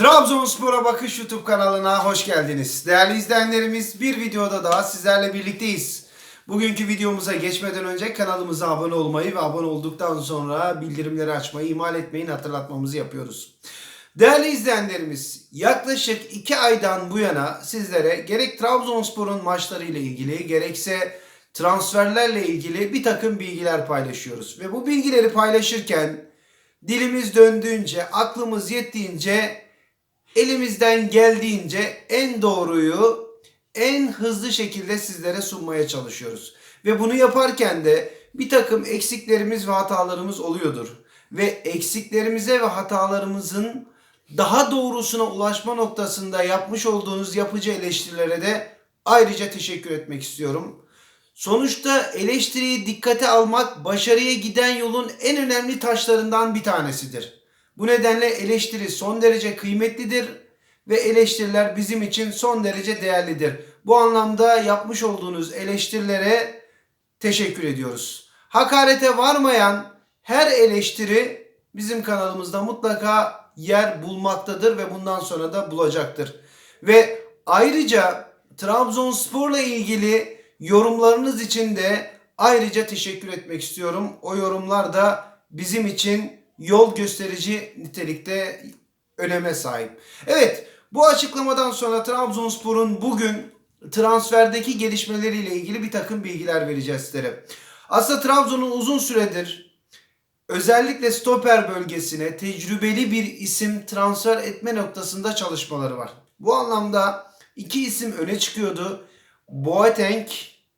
Trabzonspor'a Bakış YouTube kanalına hoş geldiniz. Değerli izleyenlerimiz bir videoda daha sizlerle birlikteyiz. Bugünkü videomuza geçmeden önce kanalımıza abone olmayı ve abone olduktan sonra bildirimleri açmayı ihmal etmeyin hatırlatmamızı yapıyoruz. Değerli izleyenlerimiz yaklaşık 2 aydan bu yana sizlere gerek Trabzonspor'un maçlarıyla ilgili gerekse transferlerle ilgili bir takım bilgiler paylaşıyoruz. Ve bu bilgileri paylaşırken dilimiz döndüğünce, aklımız yettiğince elimizden geldiğince en doğruyu en hızlı şekilde sizlere sunmaya çalışıyoruz. Ve bunu yaparken de bir takım eksiklerimiz ve hatalarımız oluyordur. Ve eksiklerimize ve hatalarımızın daha doğrusuna ulaşma noktasında yapmış olduğunuz yapıcı eleştirilere de ayrıca teşekkür etmek istiyorum. Sonuçta eleştiriyi dikkate almak başarıya giden yolun en önemli taşlarından bir tanesidir. Bu nedenle eleştiri son derece kıymetlidir ve eleştiriler bizim için son derece değerlidir. Bu anlamda yapmış olduğunuz eleştirilere teşekkür ediyoruz. Hakarete varmayan her eleştiri bizim kanalımızda mutlaka yer bulmaktadır ve bundan sonra da bulacaktır. Ve ayrıca Trabzonspor'la ilgili yorumlarınız için de ayrıca teşekkür etmek istiyorum. O yorumlar da bizim için yol gösterici nitelikte öneme sahip. Evet, bu açıklamadan sonra Trabzonspor'un bugün transferdeki gelişmeleriyle ilgili bir takım bilgiler vereceğiz sizlere. Aslında Trabzon'un uzun süredir özellikle stoper bölgesine tecrübeli bir isim transfer etme noktasında çalışmaları var. Bu anlamda iki isim öne çıkıyordu. Boateng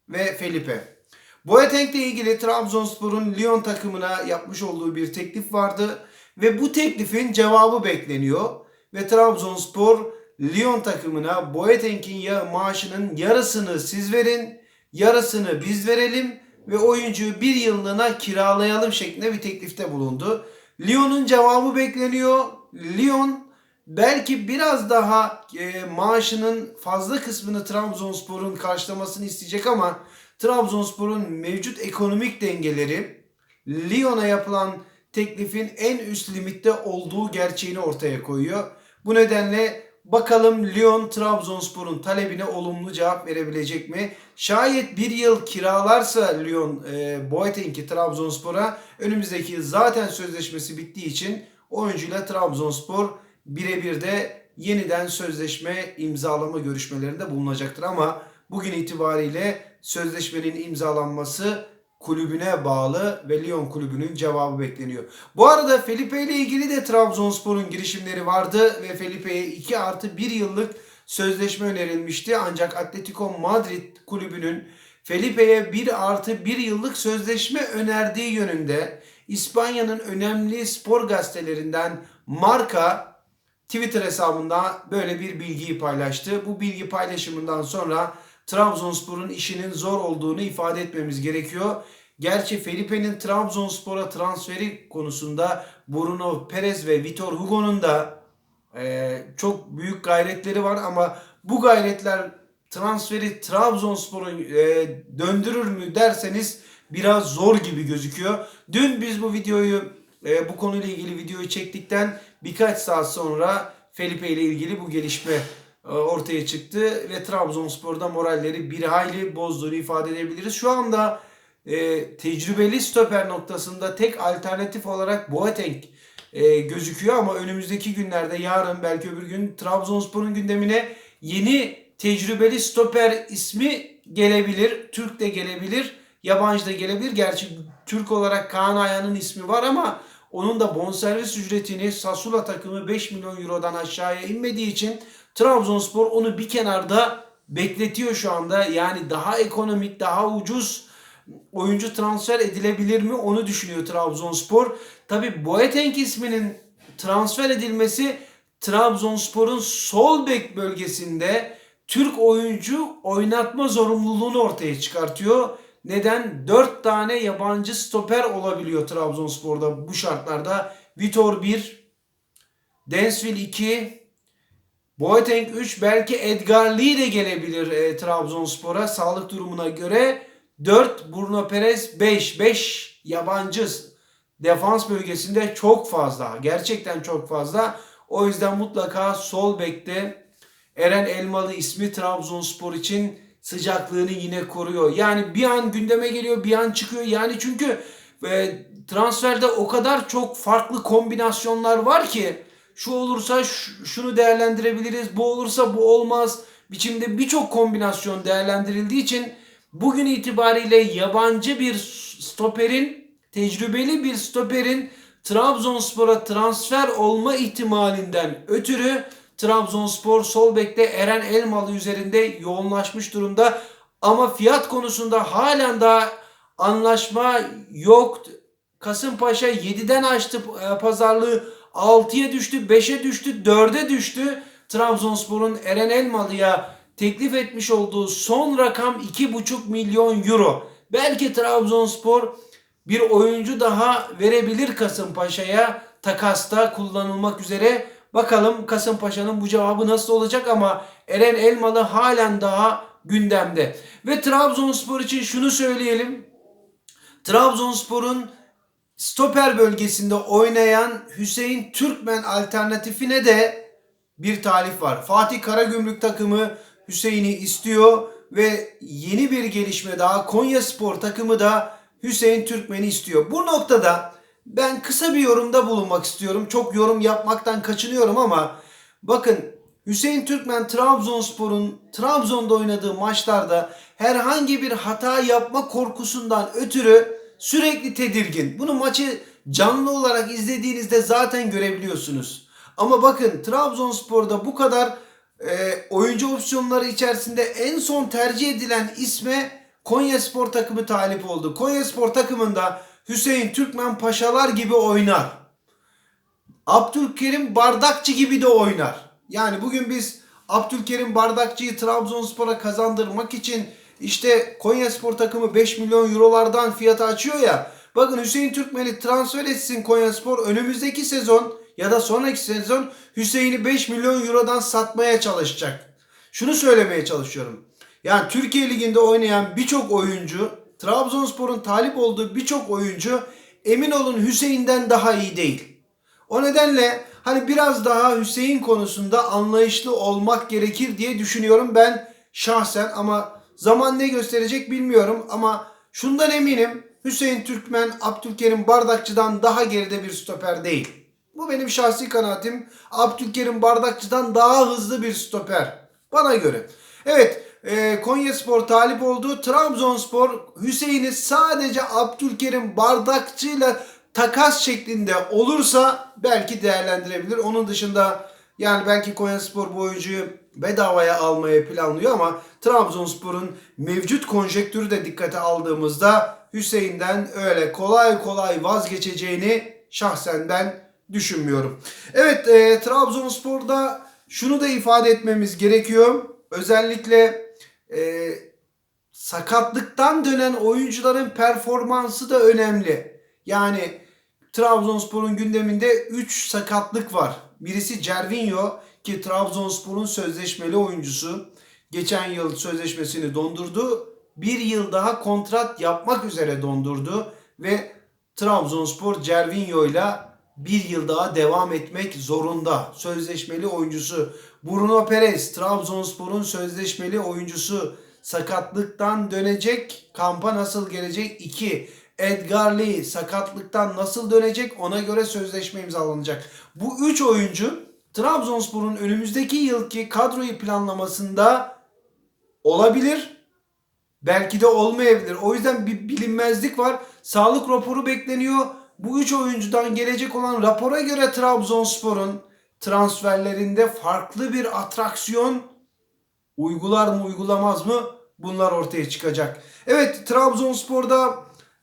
ve Felipe. Boateng ile ilgili Trabzonspor'un Lyon takımına yapmış olduğu bir teklif vardı ve bu teklifin cevabı bekleniyor ve Trabzonspor Lyon takımına Boateng'in ya maaşının yarısını siz verin, yarısını biz verelim ve oyuncuyu bir yıllığına kiralayalım şeklinde bir teklifte bulundu. Lyon'un cevabı bekleniyor. Lyon belki biraz daha e, maaşının fazla kısmını Trabzonspor'un karşılamasını isteyecek ama Trabzonspor'un mevcut ekonomik dengeleri Lyon'a yapılan teklifin en üst limitte olduğu gerçeğini ortaya koyuyor. Bu nedenle bakalım Lyon Trabzonspor'un talebine olumlu cevap verebilecek mi? Şayet bir yıl kiralarsa Lyon e, Boateng'i Trabzonspor'a önümüzdeki yıl zaten sözleşmesi bittiği için oyuncuyla Trabzonspor birebir de yeniden sözleşme imzalama görüşmelerinde bulunacaktır ama bugün itibariyle sözleşmenin imzalanması kulübüne bağlı ve Lyon kulübünün cevabı bekleniyor. Bu arada Felipe ile ilgili de Trabzonspor'un girişimleri vardı ve Felipe'ye 2 artı 1 yıllık sözleşme önerilmişti. Ancak Atletico Madrid kulübünün Felipe'ye 1 artı 1 yıllık sözleşme önerdiği yönünde İspanya'nın önemli spor gazetelerinden Marca Twitter hesabında böyle bir bilgiyi paylaştı. Bu bilgi paylaşımından sonra Trabzonspor'un işinin zor olduğunu ifade etmemiz gerekiyor. Gerçi Felipe'nin Trabzonspor'a transferi konusunda Bruno Perez ve Vitor Hugo'nun da e, çok büyük gayretleri var ama bu gayretler transferi Trabzonspor'u e, döndürür mü derseniz biraz zor gibi gözüküyor. Dün biz bu videoyu e, bu konuyla ilgili videoyu çektikten birkaç saat sonra Felipe ile ilgili bu gelişme ortaya çıktı ve Trabzonspor'da moralleri bir hayli bozduğunu ifade edebiliriz. Şu anda e, tecrübeli stoper noktasında tek alternatif olarak Boateng e, gözüküyor ama önümüzdeki günlerde yarın belki öbür gün Trabzonspor'un gündemine yeni tecrübeli stoper ismi gelebilir. Türk de gelebilir, yabancı da gelebilir. Gerçi Türk olarak Kaan Ayhan'ın ismi var ama onun da bonservis ücretini Sassuolo takımı 5 milyon eurodan aşağıya inmediği için Trabzonspor onu bir kenarda bekletiyor şu anda. Yani daha ekonomik, daha ucuz oyuncu transfer edilebilir mi onu düşünüyor Trabzonspor. Tabi Boateng isminin transfer edilmesi Trabzonspor'un sol bek bölgesinde Türk oyuncu oynatma zorunluluğunu ortaya çıkartıyor. Neden? 4 tane yabancı stoper olabiliyor Trabzonspor'da bu şartlarda. Vitor 1, Densville 2, Boateng 3 belki Edgar Lee de gelebilir e, Trabzonspor'a sağlık durumuna göre. 4 Bruno Perez 5 5 yabancı defans bölgesinde çok fazla. Gerçekten çok fazla. O yüzden mutlaka sol bekte Eren Elmalı ismi Trabzonspor için sıcaklığını yine koruyor. Yani bir an gündeme geliyor bir an çıkıyor. Yani çünkü e, transferde o kadar çok farklı kombinasyonlar var ki şu olursa şunu değerlendirebiliriz, bu olursa bu olmaz. Biçimde birçok kombinasyon değerlendirildiği için bugün itibariyle yabancı bir stoperin, tecrübeli bir stoperin Trabzonspor'a transfer olma ihtimalinden ötürü Trabzonspor sol bekte Eren Elmalı üzerinde yoğunlaşmış durumda. Ama fiyat konusunda halen daha anlaşma yok. Kasımpaşa 7'den açtı e, pazarlığı 6'ya düştü, 5'e düştü, 4'e düştü. Trabzonspor'un Eren Elmalı'ya teklif etmiş olduğu son rakam 2,5 milyon euro. Belki Trabzonspor bir oyuncu daha verebilir Kasımpaşa'ya takasta kullanılmak üzere. Bakalım Kasımpaşa'nın bu cevabı nasıl olacak ama Eren Elmalı halen daha gündemde. Ve Trabzonspor için şunu söyleyelim. Trabzonspor'un stoper bölgesinde oynayan Hüseyin Türkmen alternatifine de bir talip var. Fatih Karagümrük takımı Hüseyin'i istiyor ve yeni bir gelişme daha Konya Spor takımı da Hüseyin Türkmen'i istiyor. Bu noktada ben kısa bir yorumda bulunmak istiyorum. Çok yorum yapmaktan kaçınıyorum ama bakın Hüseyin Türkmen Trabzonspor'un Trabzon'da oynadığı maçlarda herhangi bir hata yapma korkusundan ötürü sürekli tedirgin. Bunu maçı canlı olarak izlediğinizde zaten görebiliyorsunuz. Ama bakın Trabzonspor'da bu kadar e, oyuncu opsiyonları içerisinde en son tercih edilen isme Konya Spor takımı talip oldu. Konya Spor takımında Hüseyin Türkmen Paşalar gibi oynar. Abdülkerim Bardakçı gibi de oynar. Yani bugün biz Abdülkerim Bardakçı'yı Trabzonspor'a kazandırmak için işte Konya Spor takımı 5 milyon eurolardan fiyata açıyor ya. Bakın Hüseyin Türkmen'i transfer etsin Konya Spor önümüzdeki sezon ya da sonraki sezon Hüseyin'i 5 milyon eurodan satmaya çalışacak. Şunu söylemeye çalışıyorum. Yani Türkiye Ligi'nde oynayan birçok oyuncu, Trabzonspor'un talip olduğu birçok oyuncu emin olun Hüseyin'den daha iyi değil. O nedenle hani biraz daha Hüseyin konusunda anlayışlı olmak gerekir diye düşünüyorum ben şahsen ama zaman ne gösterecek bilmiyorum ama şundan eminim Hüseyin Türkmen Abdülkerim Bardakçı'dan daha geride bir stoper değil. Bu benim şahsi kanaatim. Abdülkerim Bardakçı'dan daha hızlı bir stoper. Bana göre. Evet e, Konya Spor talip olduğu Trabzonspor Hüseyin'i sadece Abdülkerim Bardakçı'yla takas şeklinde olursa belki değerlendirebilir. Onun dışında yani belki Konya Spor bu oyuncuyu bedavaya almayı planlıyor ama Trabzonspor'un mevcut konjektürü de dikkate aldığımızda Hüseyin'den öyle kolay kolay vazgeçeceğini şahsen ben düşünmüyorum. Evet e, Trabzonspor'da şunu da ifade etmemiz gerekiyor. Özellikle e, sakatlıktan dönen oyuncuların performansı da önemli. Yani Trabzonspor'un gündeminde 3 sakatlık var. Birisi Cervinho ki Trabzonspor'un sözleşmeli oyuncusu. Geçen yıl sözleşmesini dondurdu. Bir yıl daha kontrat yapmak üzere dondurdu ve Trabzonspor Cervinho ile bir yıl daha devam etmek zorunda. Sözleşmeli oyuncusu Bruno Perez, Trabzonspor'un sözleşmeli oyuncusu sakatlıktan dönecek. Kampa nasıl gelecek? 2. Edgar Lee sakatlıktan nasıl dönecek? Ona göre sözleşme imzalanacak. Bu 3 oyuncu Trabzonspor'un önümüzdeki yılki kadroyu planlamasında olabilir. Belki de olmayabilir. O yüzden bir bilinmezlik var. Sağlık raporu bekleniyor. Bu üç oyuncudan gelecek olan rapora göre Trabzonspor'un transferlerinde farklı bir atraksiyon uygular mı uygulamaz mı bunlar ortaya çıkacak. Evet Trabzonspor'da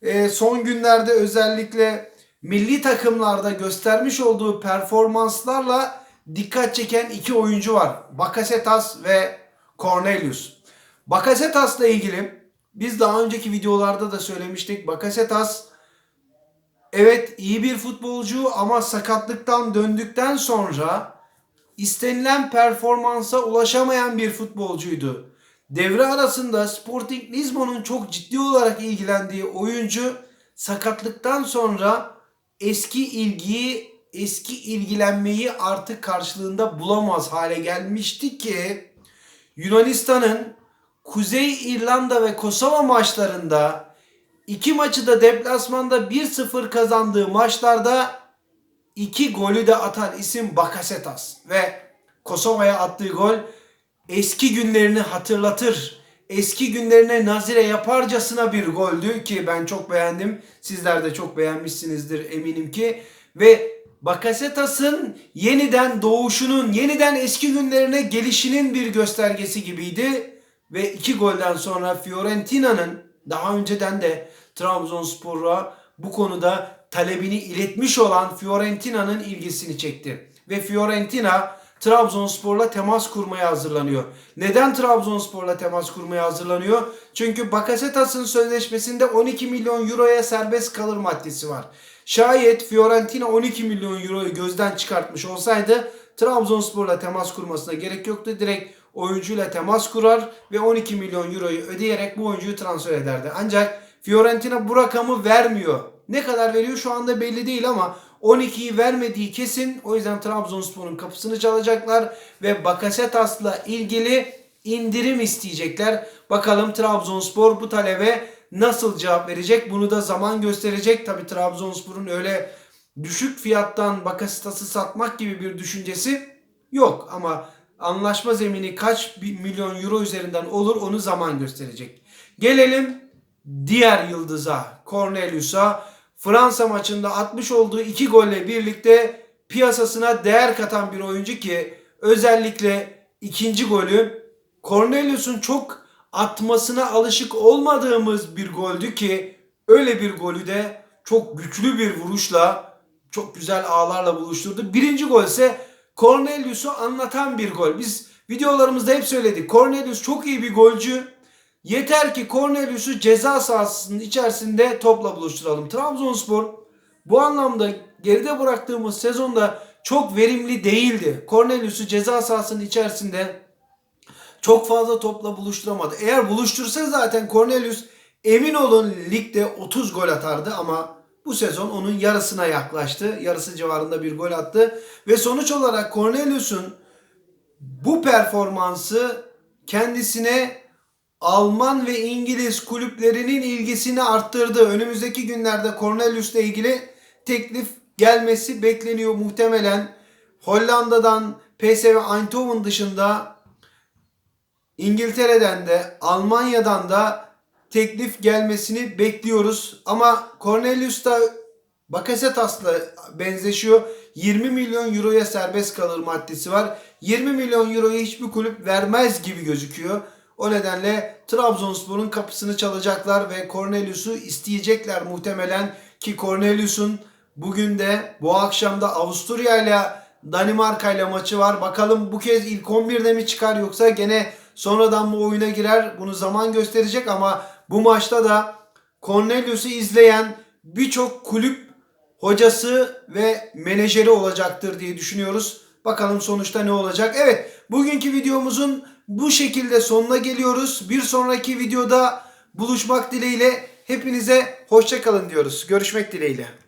e, son günlerde özellikle milli takımlarda göstermiş olduğu performanslarla dikkat çeken iki oyuncu var. Bakasetas ve Cornelius. Bakasetas'la ilgili biz daha önceki videolarda da söylemiştik. Bakasetas evet iyi bir futbolcu ama sakatlıktan döndükten sonra istenilen performansa ulaşamayan bir futbolcuydu. Devre arasında Sporting Lisbon'un çok ciddi olarak ilgilendiği oyuncu sakatlıktan sonra eski ilgiyi eski ilgilenmeyi artık karşılığında bulamaz hale gelmişti ki Yunanistan'ın Kuzey İrlanda ve Kosova maçlarında iki maçı da deplasmanda 1-0 kazandığı maçlarda iki golü de atan isim Bakasetas ve Kosova'ya attığı gol eski günlerini hatırlatır. Eski günlerine nazire yaparcasına bir goldü ki ben çok beğendim. Sizler de çok beğenmişsinizdir eminim ki. Ve Bakasetas'ın yeniden doğuşunun, yeniden eski günlerine gelişinin bir göstergesi gibiydi. Ve iki golden sonra Fiorentina'nın daha önceden de Trabzonspor'a bu konuda talebini iletmiş olan Fiorentina'nın ilgisini çekti. Ve Fiorentina Trabzonspor'la temas kurmaya hazırlanıyor. Neden Trabzonspor'la temas kurmaya hazırlanıyor? Çünkü Bakasetas'ın sözleşmesinde 12 milyon euroya serbest kalır maddesi var. Şayet Fiorentina 12 milyon euroyu gözden çıkartmış olsaydı Trabzonspor'la temas kurmasına gerek yoktu. Direkt oyuncuyla temas kurar ve 12 milyon euroyu ödeyerek bu oyuncuyu transfer ederdi. Ancak Fiorentina bu rakamı vermiyor. Ne kadar veriyor şu anda belli değil ama 12'yi vermediği kesin. O yüzden Trabzonspor'un kapısını çalacaklar ve Bakasetas'la ilgili indirim isteyecekler. Bakalım Trabzonspor bu talebe nasıl cevap verecek? Bunu da zaman gösterecek. Tabi Trabzonspor'un öyle düşük fiyattan Bakasetas'ı satmak gibi bir düşüncesi yok ama anlaşma zemini kaç milyon euro üzerinden olur onu zaman gösterecek. Gelelim diğer yıldıza Cornelius'a. Fransa maçında atmış olduğu iki golle birlikte piyasasına değer katan bir oyuncu ki özellikle ikinci golü Cornelius'un çok atmasına alışık olmadığımız bir goldü ki öyle bir golü de çok güçlü bir vuruşla çok güzel ağlarla buluşturdu. Birinci gol ise Cornelius'u anlatan bir gol. Biz videolarımızda hep söyledik. Cornelius çok iyi bir golcü. Yeter ki Cornelius'u ceza sahasının içerisinde topla buluşturalım. Trabzonspor bu anlamda geride bıraktığımız sezonda çok verimli değildi. Cornelius'u ceza sahasının içerisinde çok fazla topla buluşturamadı. Eğer buluştursa zaten Cornelius emin olun ligde 30 gol atardı ama bu sezon onun yarısına yaklaştı. Yarısı civarında bir gol attı. Ve sonuç olarak Cornelius'un bu performansı kendisine Alman ve İngiliz kulüplerinin ilgisini arttırdı. Önümüzdeki günlerde Cornelius'la ilgili teklif gelmesi bekleniyor muhtemelen. Hollanda'dan PSV Eindhoven dışında İngiltere'den de Almanya'dan da teklif gelmesini bekliyoruz. Ama Cornelius da Bakasetas'la benzeşiyor. 20 milyon euroya serbest kalır maddesi var. 20 milyon euroyu hiçbir kulüp vermez gibi gözüküyor. O nedenle Trabzonspor'un kapısını çalacaklar ve Cornelius'u isteyecekler muhtemelen ki Cornelius'un bugün de bu akşam da Avusturya ile Danimarka ile maçı var. Bakalım bu kez ilk 11'de mi çıkar yoksa gene sonradan mı oyuna girer? Bunu zaman gösterecek ama bu maçta da Cornelius'u izleyen birçok kulüp hocası ve menajeri olacaktır diye düşünüyoruz. Bakalım sonuçta ne olacak? Evet, bugünkü videomuzun bu şekilde sonuna geliyoruz. Bir sonraki videoda buluşmak dileğiyle hepinize hoşça kalın diyoruz. Görüşmek dileğiyle.